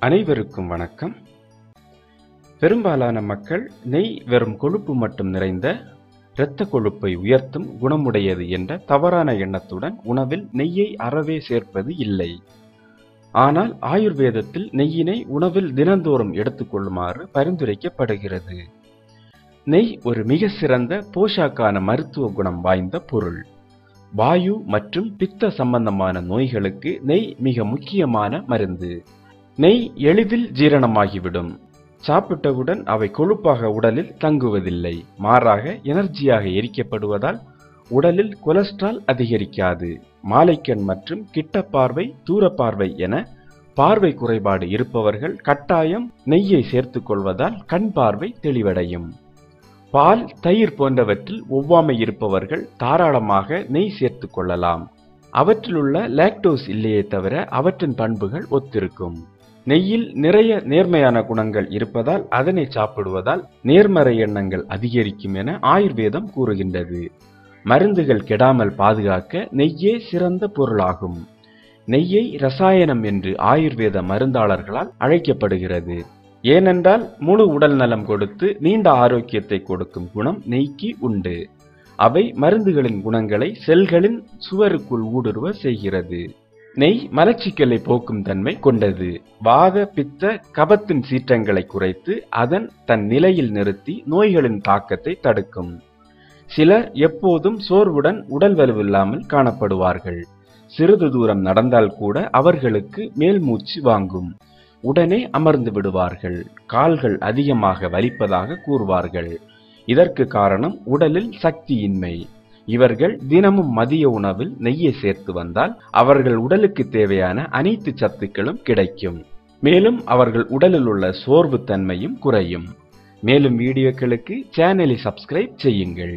அனைவருக்கும் வணக்கம். பெரும்பாலான மக்கள் நெய் வெறும் கொழுப்பு மட்டும் நிறைந்த இரத்த கொழுப்பை உயர்த்தும் குணமுடையது என்ற தவறான எண்ணத்துடன் உணவில் நெய்யை அறவே சேர்ப்பது இல்லை. ஆனால் ஆயுர்வேதத்தில் நெய்யினை உணவில் தினந்தோறும் எடுத்துக்கொள்ளுமாறு பரிந்துரைக்கப்படுகிறது. நெய் ஒரு மிக சிறந்த போஷாக்கான மருத்துவ குணம் வாய்ந்த பொருள். வாயு மற்றும் பித்த சம்பந்தமான நோய்களுக்கு நெய் மிக முக்கியமான மருந்து. நெய் எளிதில் ஜீரணமாகிவிடும். சாப்பிட்டவுடன் அவை கொழுப்பாக உடலில் தங்குவதில்லை. மாறாக எனர்ஜியாக எரிக்கப்படுவதால் உடலில் கொலஸ்ட்ரால் அதிகரிக்காது. மாலைக்கண் மற்றும் கிட்ட பார்வை தூர பார்வை என பார்வை குறைபாடு இருப்பவர்கள் கட்டாயம் நெய்யை சேர்த்துக் கொள்வதால் கண் பார்வை தெளிவடையும். பால் தயிர் போன்றவற்றில் ஒவ்வாமை இருப்பவர்கள் தாராளமாக நெய் சேர்த்துக் கொள்ளலாம் அவற்றிலுள்ள லாக்டோஸ் இல்லையே தவிர அவற்றின் பண்புகள் ஒத்திருக்கும். நெய்யில் நிறைய நேர்மையான குணங்கள் இருப்பதால் அதனை சாப்பிடுவதால் நேர்மறை எண்ணங்கள் அதிகரிக்கும் என ஆயுர்வேதம் கூறுகின்றது. மருந்துகள் கெடாமல் பாதுகாக்க நெய்யே சிறந்த பொருளாகும். நெய்யை ரசாயனம் என்று ஆயுர்வேத மருந்தாளர்களால் அழைக்கப்படுகிறது. ஏனென்றால் முழு உடல் நலம் கொடுத்து நீண்ட ஆரோக்கியத்தை கொடுக்கும் குணம் நெய்க்கு உண்டு. அவை மருந்துகளின் குணங்களை செல்களின் சுவருக்குள் ஊடுருவ செய்கிறது. நெய் மலச்சிக்கலை போக்கும் தன்மை கொண்டது. வாத பித்த கபத்தின் சீற்றங்களை குறைத்து அதன் தன் நிலையில் நிறுத்தி நோய்களின் தாக்கத்தை தடுக்கும். சிலர் எப்போதும் சோர்வுடன் உடல் வலுவில்லாமல் காணப்படுவார்கள். சிறிது தூரம் நடந்தால் கூட அவர்களுக்கு மேல் மூச்சு வாங்கும். உடனே அமர்ந்து விடுவார்கள். கால்கள் அதிகமாக வலிப்பதாக கூறுவார்கள். இதற்கு காரணம் உடலில் சக்தியின்மை. இவர்கள் தினமும் மதிய உணவில் நெய்யை சேர்த்து வந்தால் அவர்கள் உடலுக்கு தேவையான அனைத்து சத்துக்களும் கிடைக்கும். மேலும் அவர்கள் உடலில் உள்ள சோர்வு தன்மையும் குறையும். மேலும் வீடியோக்களுக்கு சேனலை சப்ஸ்கிரைப் செய்யுங்கள்.